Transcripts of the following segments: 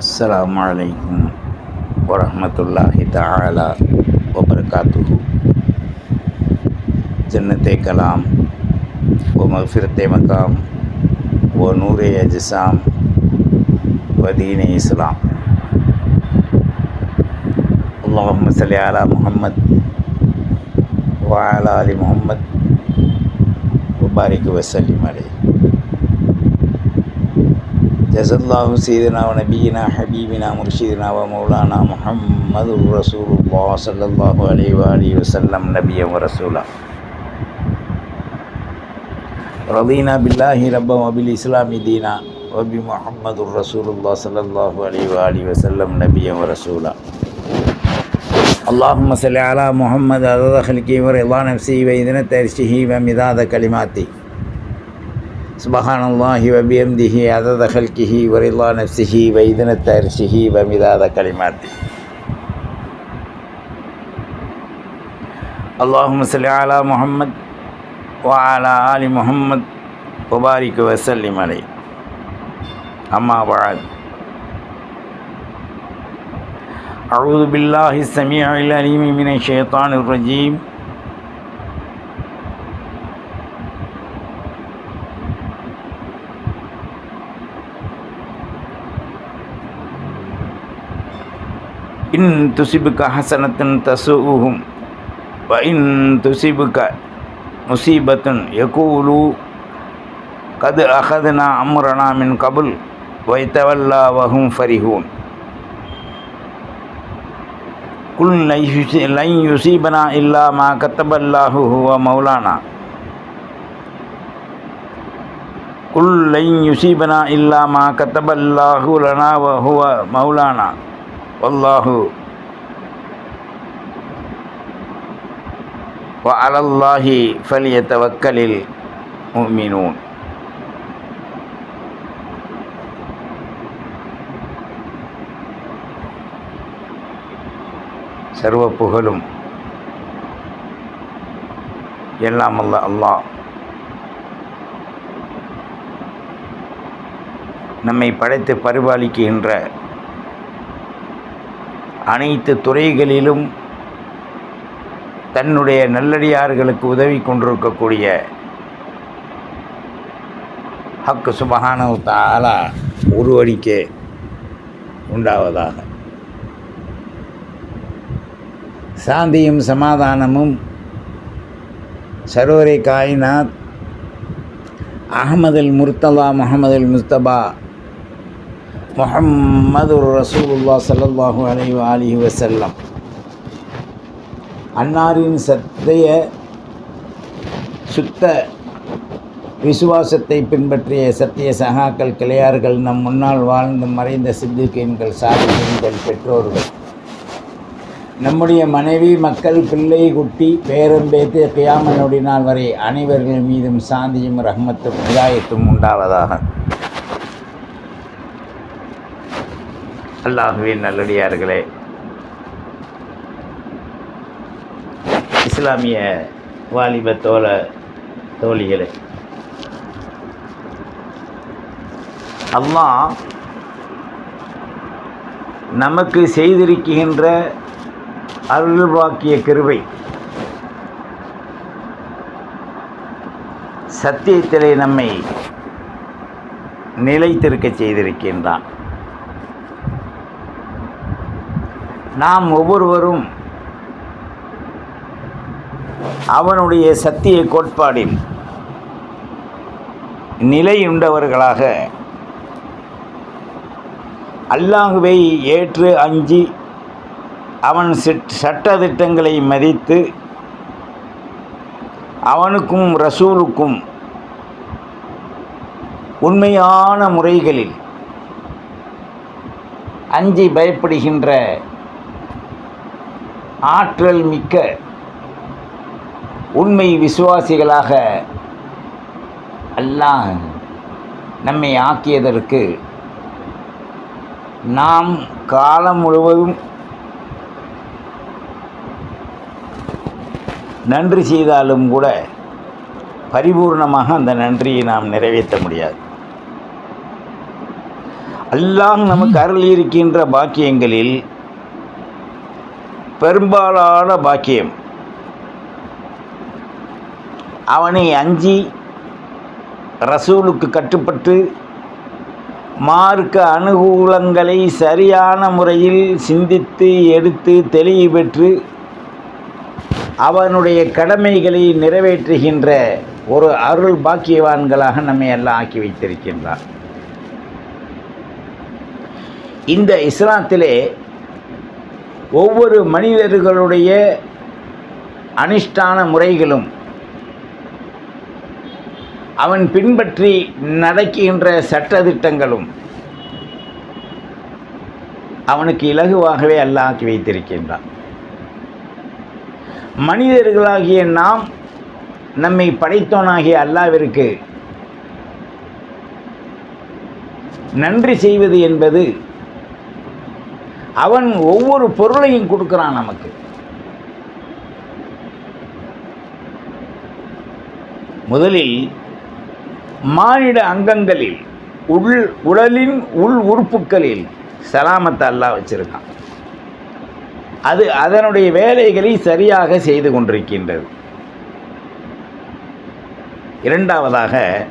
السلام عليكم ورحمة الله تعالى وبركاته جنة كلام ومغفرة مقام ونور أجسام ودين إسلام اللهم صل على محمد وعلى آل محمد وبارك وسلم عليه جزا الله سيدنا ونبينا حبيبنا مرشدنا ومولانا محمد رسول الله صلى الله عليه وآله وسلم نبيا ورسولا رضينا بالله ربا وبالإسلام دينا وبمحمد رسول الله صلى الله عليه وآله وسلم نبيا ورسولا اللهم صل على محمد عدد خلقه ورضا نفسه وإذن ترشه ومداد كلماته سبحان الله وبحمده عدد خلقه ورضا نفسه وإذن ترشه ومداد كلماته اللهم صل على محمد وعلى آل محمد وبارك وسلم عليه أما بعد أعوذ بالله السميع العليم من الشيطان الرجيم இன் துசிபுக்க ஹசனத்தின் தசுஹும் இன் துசிபுக்க முசீபத்துன் யகூலு கது அகதுனா அம்ரனாமின் கபுல் வைத்தவல்லா வகும் ஃபரிஹூன் குல் லை யுசீபனா இல்லா கத்தபல்லாஹு ஹுவ மௌலானா குல் லை யுசீபனா இல்லாமா கத்தபல்லாஹு லனா வஹுவ மௌலானா வல்லாஹு வலல்லாஹி ஃபலிய தவக்கலில் முமினூன் சர்வ புகழும் எல்லாம் அல்ல அல்லாஹ். நம்மை படைத்து பரிபாலிக்கின்ற அனைத்து துறைகளிலும் தன்னுடைய நல்லடியார்களுக்கு உதவி கொண்டிருக்கக்கூடிய ஹக்கு சுபகான தாலா உருவடிக்கே உண்டாவதாக. சாந்தியும் சமாதானமும் சரோரை காயினாத். அகமதுல் முர்த்தலா முகமதுல் முஸ்தபா முஹம்மது ரசூலுல்லா சல்லாஹூ அலைஹி அலி வசல்லம் அன்னாரின் சத்தைய சுத்த விசுவாசத்தை பின்பற்றிய சத்திய சகாக்கள் கிளையார்கள் நம் முன்னால் வாழ்ந்து மறைந்த சித்துக்கீன்கள் சாதிகள் பெற்றோர்கள். நம்முடைய மனைவி மக்கள் பிள்ளை குட்டி பேரம்பேத்து கியாமனுடைய நாள் வரை அனைவர்கள் மீதும் சாந்தியும் ரஹ்மத்தும் இதாயத்தும் உண்டாவதாக. அல்லாஹுவின் நல்லடியார்களே. இஸ்லாமிய வாலிப தோழ தோழிகளே. அல்லாஹ் நமக்கு செய்திருக்கின்ற அருள்வாக்கிய கிருவை சத்தியத்திலே நம்மை நிலைத்திருக்க செய்திருக்கின்றான். நாம் ஒவ்வொருவரும் அவனுடைய சத்திய கோட்பாடில் நிலையுண்டவர்களாக அல்லாஹுவை ஏற்று அஞ்சி அவன் சட்ட திட்டங்களை மதித்து அவனுக்கும் ரசூலுக்கும் உண்மையான முறைகளில் அஞ்சி பயப்படுகின்ற ஆற்றல் மிக்க உண்மை விசுவாசிகளாக அல்லாஹ் நம்மை ஆக்கியதற்கு நாம் காலம் முழுவதும் நன்றி செய்தாலும் கூட பரிபூர்ணமாக அந்த நன்றியை நாம் நிறைவேற்ற முடியாது. அல்லாஹ் நமக்கு அருளியிருக்கின்ற பாக்கியங்களில் பெரும்பாலான பாக்கியம். அவனை அஞ்சி ரசூலுக்கு கட்டுப்பட்டு மார்க்க அனுகூலங்களை சரியான முறையில் சிந்தித்து எடுத்து தெளிவு பெற்று அவனுடைய கடமைகளை நிறைவேற்றுகின்ற ஒரு அருள் பாக்கியவான்களாக நம்மை எல்லாம் ஆக்கி வைத்திருக்கின்றான். இந்த இஸ்லாத்திலே ஒவ்வொரு மனிதர்களுடைய அனிஷ்டான முறைகளும் அவன் பின்பற்றி நடக்கின்ற சட்டதிட்டங்களும் அவனுக்கு இலகுவாகவே அல்லாஹ் வைத்திருக்கின்றான். மனிதர்களாகிய நாம் நம்மை படைத்தோனாகிய அல்லாவிற்கு நன்றி செய்வது என்பது அவன் ஒவ்வொரு பொருளையும் கொடுக்குறான் நமக்கு. முதலில் மானிட அங்கங்களில் உள் உடலின் உள் உறுப்புகளில் சலாமத்தை அல்லாஹ் வச்சிருக்கான். அது அதனுடைய வேலைகளை சரியாக செய்து கொண்டிருக்கின்றது. இரண்டாவதாக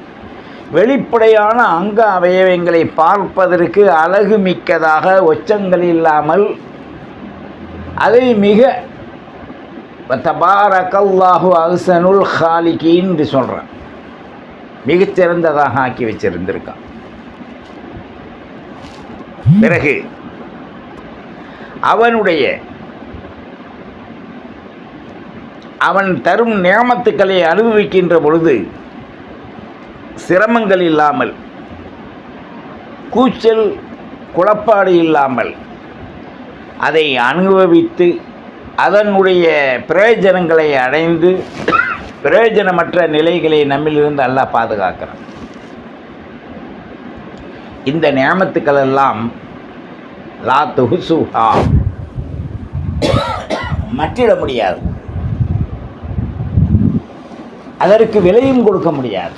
வெளிப்படையான அங்க அவயவங்களை பார்ப்பதற்கு அழகு மிக்கதாக ஒச்சங்கள் இல்லாமல் அதை மிக தபாரக்கல்லாஹு அஹ்சனுல் ஹாலிகின்னு சொல்கிறான் மிகச்சிறந்ததாக ஆக்கி வச்சிருந்திருக்கான். பிறகு அவனுடைய அவன் தரும் நியமத்துக்களை அனுபவிக்கின்ற பொழுது சிரமங்கள் இல்லாமல் கூச்சல் குழப்பாடு இல்லாமல் அதை அனுபவித்து அதனுடைய பிரயோஜனங்களை அடைந்து பிரயோஜனமற்ற நிலைகளை நம்மிலிருந்து அல்லாஹ் பாதுகாக்கிறான். இந்த நியமத்துக்களெல்லாம் லா துஹுசுஹா மற்றிட முடியாது. அதற்கு விலையும் கொடுக்க முடியாது.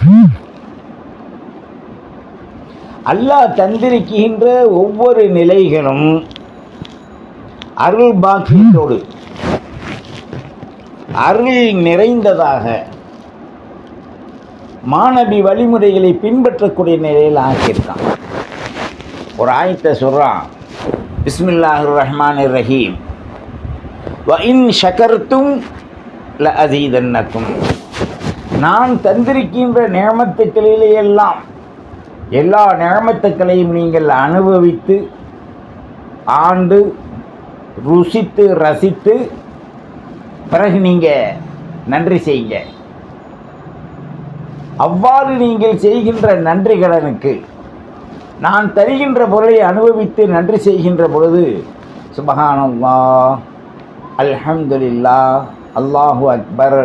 அல்லாஹ் தந்திருக்கின்ற ஒவ்வொரு நிலைகளும் அருள் பாக்கியத்தோடு அருள் நிறைந்ததாக மாணவி வழிமுறைகளை பின்பற்றக்கூடிய நிலையில் ஆக்கியிருக்கான். ஒரு ஆயத்தை சொல்கிறான் பிஸ்மில்லாஹிர் ரஹ்மான் ரஹீம். வ இன் ஷகர்த்தும் ல அதீதன்னக்கும் நான் தந்திருக்கின்ற நியமத்துக்களிலே எல்லாம் எல்லா நியமத்துக்களையும் நீங்கள் அனுபவித்து ஆண்டு ருசித்து ரசித்து பிறகு நீங்கள் நன்றி செய்யுங்க. அவ்வாறு நீங்கள் செய்கின்ற நன்றி கடனுக்கு நான் தருகின்ற பொருளை அனுபவித்து நன்றி செய்கின்ற பொழுது சுபஹானல்லா அல்ஹம்துலில்லா அல்லாஹு அக்பர்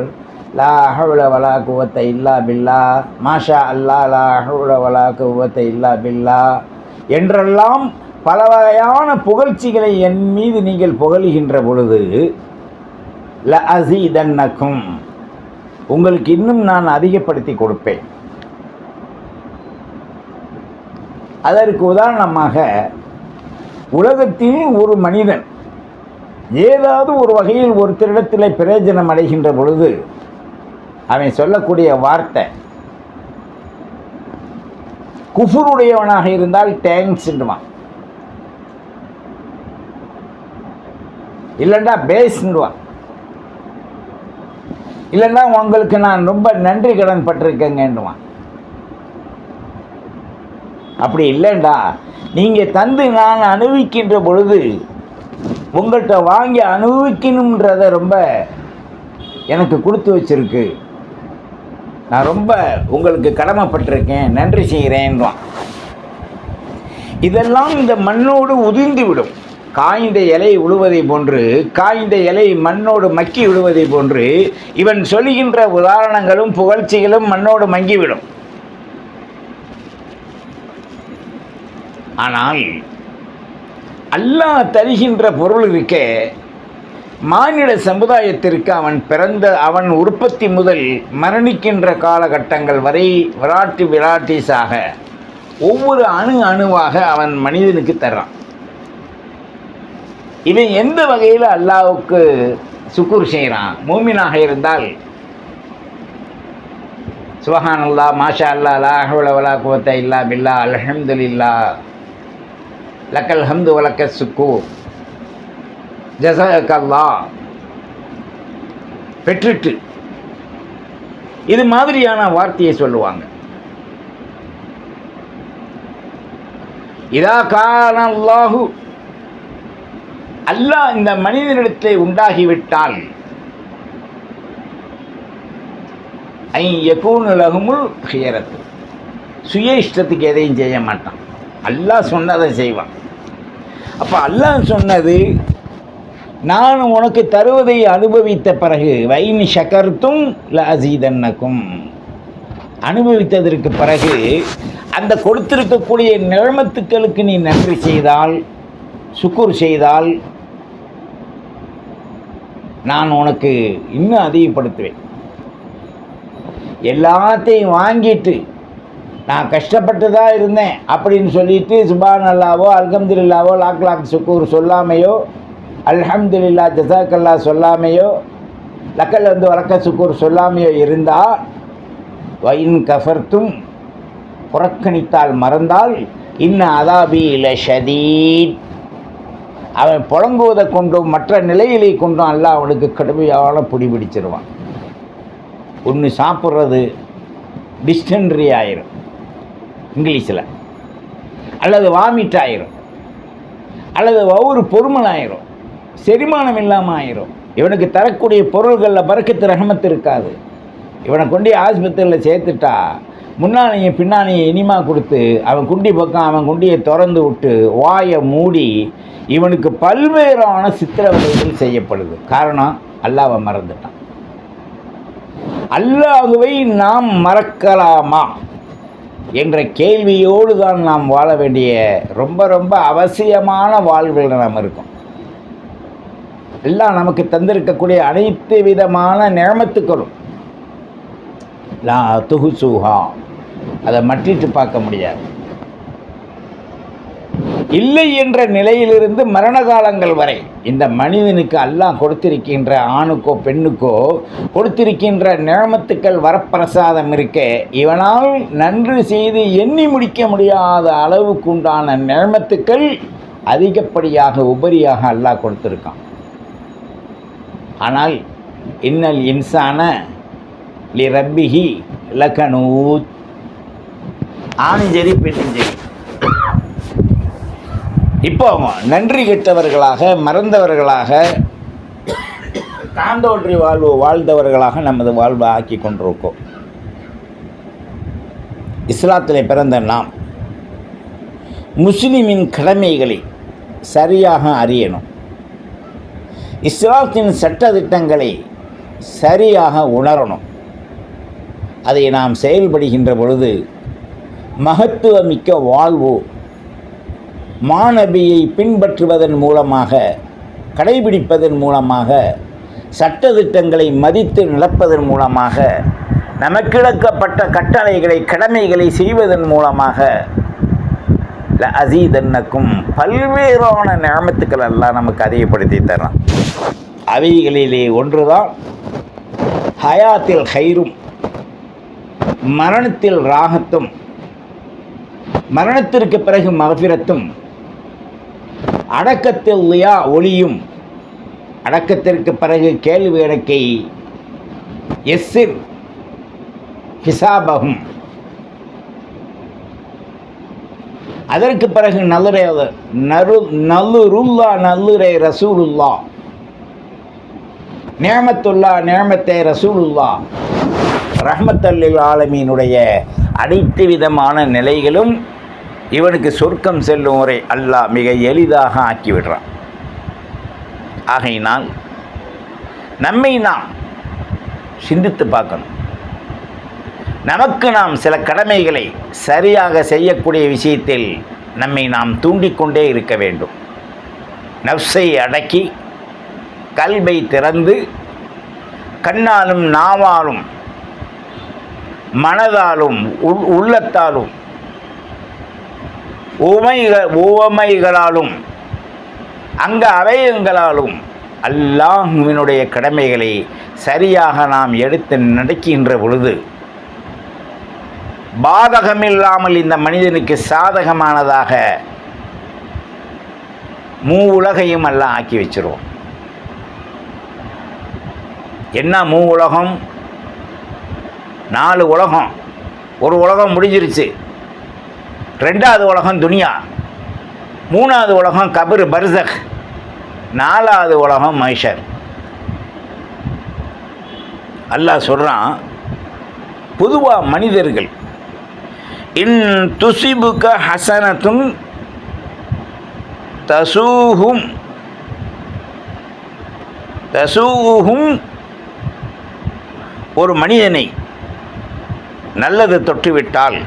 லா ஹவுல வலா குவத்தை இல்லா பில்லா மாஷா அல்லா லா ஹவுல வலா குவத்தை இல்லா பில்லா என்றெல்லாம் பல வகையான புகழ்ச்சிகளை என் மீது நீங்கள் புகழுகின்ற பொழுது ல அசீதன்னக்கும். உங்களுக்கு இன்னும் நான் அதிகப்படுத்தி கொடுப்பேன். அதற்கு உதாரணமாக உலகத்தில் ஒரு மனிதன் ஏதாவது ஒரு வகையில் ஒருத்தரிடத்தில் பிரயோஜனம் அடைகின்ற பொழுது அவன் சொல்லக்கூடிய வார்த்தை. குஃபுருடையவனாக இருந்தால் டேங்க்ஸ்ன்றுவான் இல்லைண்டா பேஸ்ன்றுவான் இல்லைன்னா உங்களுக்கு நான் ரொம்ப நன்றி கடன் பட்டிருக்கேங்கன்னுவான் அப்படி இல்லைண்டா. நீங்கள் தந்து நான் அனுபவிக்கின்ற பொழுது உங்கள்கிட்ட வாங்கி அனுபவிக்கணுன்றத ரொம்ப எனக்கு கொடுத்து வச்சிருக்கு. நான் ரொம்ப உங்களுக்கு கடமைப்பட்டிருக்கேன் நன்றி செய்கிறேன்றான். இதெல்லாம் இந்த மண்ணோடு உதிர்ந்து விடும் காய்ந்த இலை உழுவதை போன்று காய்ந்த இலை மண்ணோடு மக்கி விடுவதை போன்று இவன் சொல்லுகின்ற உதாரணங்களும் புகழ்ச்சிகளும் மண்ணோடு மங்கிவிடும். ஆனால் அல்லாஹ் தருகின்ற பொருள் இருக்கே மானிட சமுதாயத்திற்கு அவன் பிறந்த அவன் உற்பத்தி முதல் மரணிக்கின்ற காலகட்டங்கள் வரை விராட்டி விராட்டிஸாக ஒவ்வொரு அணு அணுவாக அவன் மனிதனுக்கு தர்றான். இவன் எந்த வகையில் அல்லாவுக்கு சுக்குர் செய்கிறான் மூமினாக இருந்தால் சுபஹான் அல்லா மாஷா அல்லா லா ஹவுல குவத்த இல்லா பில்லா அல்ஹம்துலில்லா லக்கல் ஹம்து வலக்க சுக்கூர். ஜசகல்லா பெற்றுட்டு. இது மாதிரியான வார்த்தையை சொல்லுவாங்க. இதா கானல்லாஹு அல்லாஹ். இந்த மனிதனிடத்தை உண்டாகிவிட்டால் ஐ யகூனு ஹியரத்து. சுய இஷ்டத்துக்கு எதையும் செய்ய மாட்டான். அல்லாஹ் சொன்னதை செய்வான். அப்போ அல்லாஹ் சொன்னது நான் உனக்கு தருவதை அனுபவித்த பிறகு வைன் ஷக்கர்த்தும் லசீதன்னக்கும் அனுபவித்ததற்கு பிறகு அந்த கொடுத்திருக்கக்கூடிய நிழமத்துக்களுக்கு நீ நன்றி செய்தால் சுக்குர் செய்தால் நான் உனக்கு இன்னும் அதிகப்படுத்துவேன். எல்லாத்தையும் வாங்கிட்டு நான் கஷ்டப்பட்டு தான் இருந்தேன் அப்படின்னு சொல்லிட்டு சுபான் அல்லாவோ அல்கம்துல்லாவோ லாக் லாக் சுக்கூர் சொல்லாமையோ அல்ஹம்துலில்லா ஜசாக்கல்லா சொல்லாமையோ லக்கல் வந்து வழக்க சுக்கூர் சொல்லாமையோ இருந்தால் வயின் கஃபர்த்தும் புறக்கணித்தால் மறந்தால் இன்ன அதாபி இல ஷதீத் அவன் புழங்குவதை கொண்டும் மற்ற நிலைகளை கொண்டும் அல்ல அவனுக்கு கடுமையான பிடி பிடிச்சிருவான். ஒன்று சாப்பிட்றது டிஸ்டன்ட்ரி ஆயிரும் இங்கிலீஷில். அல்லது வாமிட் ஆயிரும் அல்லது ஒவ்வொரு பொறுமல் ஆயிரும். செரிமானம் இல்லாமல் ஆயிரும். இவனுக்கு தரக்கூடிய பொருள்களில் பறக்கத்து ரகமத்து இருக்காது. இவனை கொண்டு ஆஸ்பத்திரியில் சேர்த்துட்டா முன்னானையும் பின்னானையும் இனிமா கொடுத்து அவன் குண்டி பக்கம் அவன் குண்டியை திறந்து விட்டு வாயை மூடி இவனுக்கு பல்வேறான சித்திரவதைகள் செய்யப்படுது. காரணம் அல்லாவை மறந்துட்டான். அல்லாஹுவை நாம் மறக்கலாமா? என்ற கேள்வியோடு தான் நாம் வாழ வேண்டிய ரொம்ப ரொம்ப அவசியமான வாழ்வில் நாம் இருக்கோம். எல்லாம் நமக்கு தந்திருக்கக்கூடிய அனைத்து விதமான நியமத்துக்களும். லா துகுசுஹா அதை மட்டிட்டு பார்க்க முடியாது. இல்லை என்ற நிலையிலிருந்து மரண காலங்கள் வரை இந்த மனிதனுக்கு அல்லாஹ் கொடுத்திருக்கின்ற ஆணுக்கோ பெண்ணுக்கோ கொடுத்திருக்கின்ற நேமத்துக்கள் வரப்பிரசாதம் இருக்க இவனால் நன்று செய்து எண்ணி முடிக்க முடியாத அளவுக்கு உண்டான நியமத்துக்கள் அதிகப்படியாக உபரியாக அல்லாஹ் கொடுத்துருக்கான். ஆனால் இன்னல் இன்சான லி ரப்பிஹி லகனூத். ஆணும் சரி பெண்ணும் சரி. இப்போ நன்றி கெட்டவர்களாக மறந்தவர்களாக தாண்டோன்றி வாழ்வு வாழ்ந்தவர்களாக நமது வாழ்வை ஆக்கி கொண்டிருக்கோம். இஸ்லாத்தில் பிறந்த நாம் முஸ்லிமின் கடமைகளை சரியாக அறியணும். இஸ்லாத்தின் சட்டதிட்டங்களை சரியாக உணரணும். அதை நாம் செயல்படுகின்ற பொழுது மகத்துவமிக்க வாழ்வு மாணவியை பின்பற்றுவதன் மூலமாக கடைபிடிப்பதன் மூலமாக சட்டதிட்டங்களை மதித்து நடப்பதன் மூலமாக நமக்கிழக்கப்பட்ட கட்டளைகளை கடமைகளை செய்வதன் மூலமாக ல அசீதன்னக்கும் பல்வேறான நியமத்துக்கள் எல்லாம் நமக்கு அதிகப்படுத்தி தரான் அவைகளிலே ஒன்றுதான் ஹயாத்தில் ஹைரும் மரணத்தில் ராகத்தும் மரணத்திற்கு பிறகு மகபிரத்தும் அடக்கத்தில் லியா ஒளியும் அடக்கத்திற்கு பிறகு கேள்வி இடக்கை எஸ்ஸிர் ஹிசாபகும். அதற்கு பிறகு நல்லுரை நரு நல்லுருல்லா நல்லுரை ரசூலுல்லா. நேமத்துல்லா நேமத்தே ரசூலுல்லா. ரஹமத்தல்லில் ஆலமீனுடைய அனைத்து விதமான நிலைகளும் இவனுக்கு சொர்க்கம் செல்லும் வரை அல்லாஹ் மிக எளிதாக ஆக்கிவிடுறான். ஆகையினால் நம்மை நாம் சிந்தித்து பார்க்கணும். நமக்கு நாம் சில கடமைகளை சரியாக செய்யக்கூடிய விஷயத்தில் நம்மை நாம் தூண்டிக்கொண்டே இருக்க வேண்டும். நப்சை அடக்கி கல்வை திறந்து கண்ணாலும் நாவாலும் மனதாலும் உள் உள்ளத்தாலும் உமைகள் உவமைகளாலும் அங்க அவயங்களாலும் அல்லாஹுவினுடைய கடமைகளை சரியாக நாம் எடுத்து நடக்கின்ற பொழுது பாதகமில்லாமல் இந்த மனிதனுக்கு சாதகமானதாக மூ உலகையும் எல்லாம் ஆக்கி வச்சிருவோம். என்ன மூ உலகம்? நாலு உலகம். ஒரு உலகம் முடிஞ்சிருச்சு. ரெண்டாவது உலகம் துனியா. மூணாவது உலகம் கபர் பர்சக். நாலாவது உலகம் மைஷர். அல்லாஹ் சொல்கிறான் பொதுவாக மனிதர்கள் இன் துசிபுக ஹசனத்தும் தசூஹும் தசூஹும் ஒரு மனிதனை நல்லது தொட்டுவிட்டால்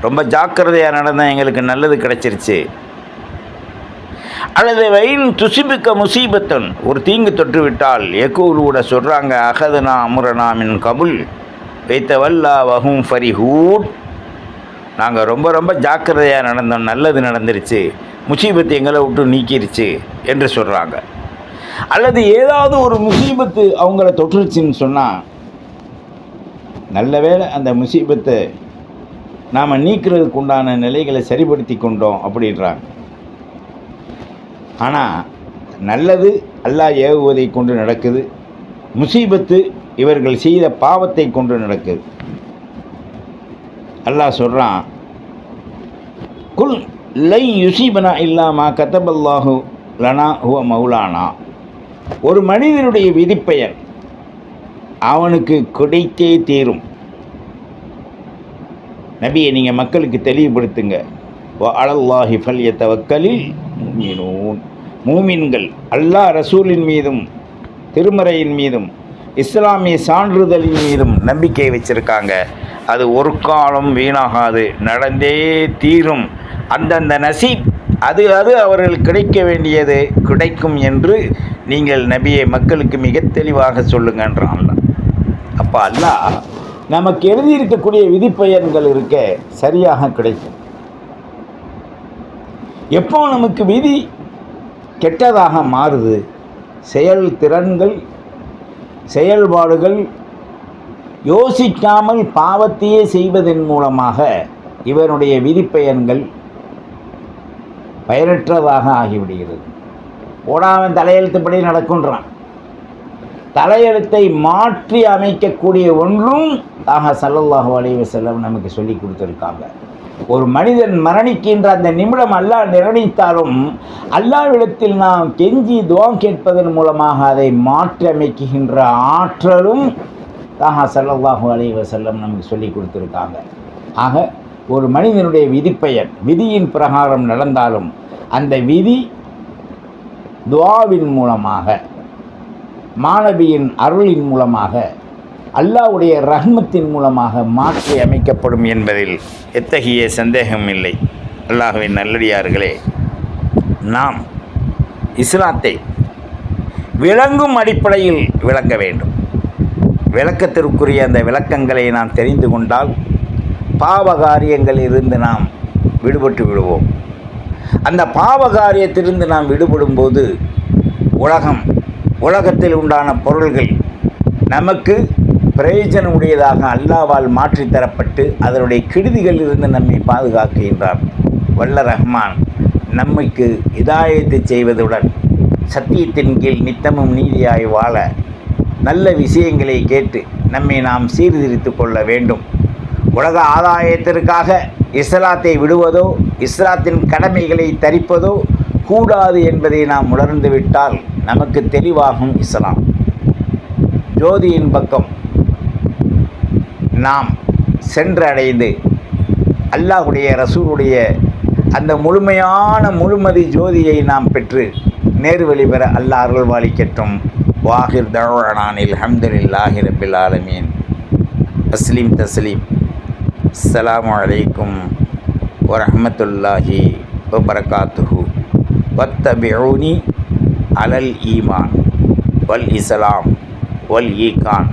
ரொம்ப ஜாக்கிரதையாக நடந்தால் எங்களுக்கு நல்லது கிடைச்சிருச்சு. அல்லது வயின் துசிபிக்க முசீபத்தன் ஒரு தீங்கு தொற்றுவிட்டால் எக்கூலூட சொல்கிறாங்க அகதனா அமுரனாமின் கபுல் வைத்தவல்லா வஹும் வகும் ஃபரிஹூட் நாங்கள் ரொம்ப ரொம்ப ஜாக்கிரதையாக நடந்தோம். நல்லது நடந்துருச்சு. முசீபத்து எங்களை விட்டு நீக்கிருச்சு என்று சொல்கிறாங்க அல்லது ஏதாவது ஒரு முசீபத்து அவங்கள தொற்றுச்சுன்னு சொன்னால் நல்ல வேளை அந்த முசீபத்தை நாம் நீக்கிறதுக்கு உண்டான நிலைகளை சரிப்படுத்தி கொண்டோம் அப்படின்றாங்க. ஆனால் நல்லது அல்லாஹ் ஏவுவதை கொண்டு நடக்குது. முசீபத்து இவர்கள் செய்த பாவத்தை கொண்டு நடக்குது. அல்லாஹ் சொல்கிறான் குல் லை யுசீபனா இல்லாமா கத்தபல்லாஹு லனா ஹுவ மௌலானா. ஒரு மனிதனுடைய விதிப்பெயர் அவனுக்கு கிடைத்தே தீரும். நபியை நீங்கள் மக்களுக்கு தெளிவுபடுத்துங்க. அலல்லாஹி ஃபல்ய தவக்கலில் மூமினூன். மூமின்கள் அல்லாஹ் ரசூலின் மீதும் திருமறையின் மீதும் இஸ்லாமிய சான்றிதழின் மீதும் நம்பிக்கை வச்சுருக்காங்க. அது ஒரு காலம் வீணாகாது. நடந்தே தீரும். அந்தந்த நசீப் அது அது அவர்கள் கிடைக்க வேண்டியது கிடைக்கும் என்று நீங்கள் நபியை மக்களுக்கு மிக தெளிவாக சொல்லுங்கன்றான் அப்போ அல்லா நமக்கு எழுதியிருக்கக்கூடிய விதிப்பயன்கள் இருக்க சரியாக கிடைக்கும். எப்போ நமக்கு விதி கெட்டதாக மாறுது? செயல் திறன்கள் செயல்பாடுகள் யோசிக்காமல் பாவத்தையே செய்வதன் மூலமாக இவனுடைய விதிப்பயன்கள் பயனற்றதாக ஆகிவிடுகிறது. ஓடாமன் தலையெழுத்துப்படி நடக்கின்றான். தலையெழுத்தை மாற்றி அமைக்கக்கூடிய ஒன்றும் ஆக சல்லல்லாஹு அலைவ செல்லம் நமக்கு சொல்லி கொடுத்துருக்காங்க. ஒரு மனிதன் மரணிக்கின்ற அந்த நிமிடம் அல்லாஹ் நிர்ணயித்தாலும் அல்லாவிடத்தில் நாம் கெஞ்சி துவம் கேட்பதன் மூலமாக அதை மாற்றி அமைக்குகின்ற ஆற்றலும் தாஹா சல்லாஹூ அலி வசல்லம் நமக்கு சொல்லி கொடுத்துருக்காங்க. ஆக ஒரு மனிதனுடைய விதிப்பெயர் விதியின் பிரகாரம் நடந்தாலும் அந்த விதி துவாவின் மூலமாக மாணவியின் அருளின் மூலமாக அல்லாவுடைய ரஹ்மத்தின் மூலமாக மாற்றி அமைக்கப்படும் என்பதில் எத்தகைய சந்தேகம் இல்லை. அல்லாஹுவின் நல்லடியார்களே நாம் இஸ்லாத்தை விளங்கும் அடிப்படையில் விளக்க வேண்டும். விளக்கத்திற்குரிய அந்த விளக்கங்களை நாம் தெரிந்து கொண்டால் பாவ காரியங்களில் இருந்து நாம் விடுபட்டு விடுவோம். அந்த பாவ காரியத்திலிருந்து நாம் விடுபடும் போது உலகம் உலகத்தில் உண்டான பொருள்கள் நமக்கு பிரயோஜனமுடையதாக அல்லாவால் மாற்றித்தரப்பட்டு அதனுடைய கெடுதிகளில் இருந்து நம்மை பாதுகாக்கின்றார். வல்ல ரஹ்மான் நம்மைக்கு இதாயத்தை செய்வதுடன் சத்தியத்தின் கீழ் நித்தமும் நீதியாய் வாழ நல்ல விஷயங்களை கேட்டு நம்மை நாம் சீர்திருத்து கொள்ள வேண்டும். உலக ஆதாயத்திற்காக இஸ்லாத்தை விடுவதோ இஸ்லாத்தின் கடமைகளை தரிப்பதோ கூடாது என்பதை நாம் உணர்ந்துவிட்டால் நமக்கு தெளிவாகும் இஸ்லாம். ஜோதியின் பக்கம் நாம் சென்றடைந்து அல்லாஹுடைய ரசூருடைய அந்த முழுமையான முழுமதி ஜோதியை நாம் பெற்று நேர்வழி பெற அல்லாஹ் அருள்வாளிக்கட்டும். வாஹிர் தவானானில் ஹம்துலில்லாஹி ரபில் ஆலமீன் அஸ்லீம் தஸ்லீம் அஸ்ஸலாமு அலைக்கும் வரஹ்மத்துல்லாஹி வபரகாத்துஹு வத்தபிஊனி அலல் ஈமான் வல் இஸ்லாம் வல் ஈகான்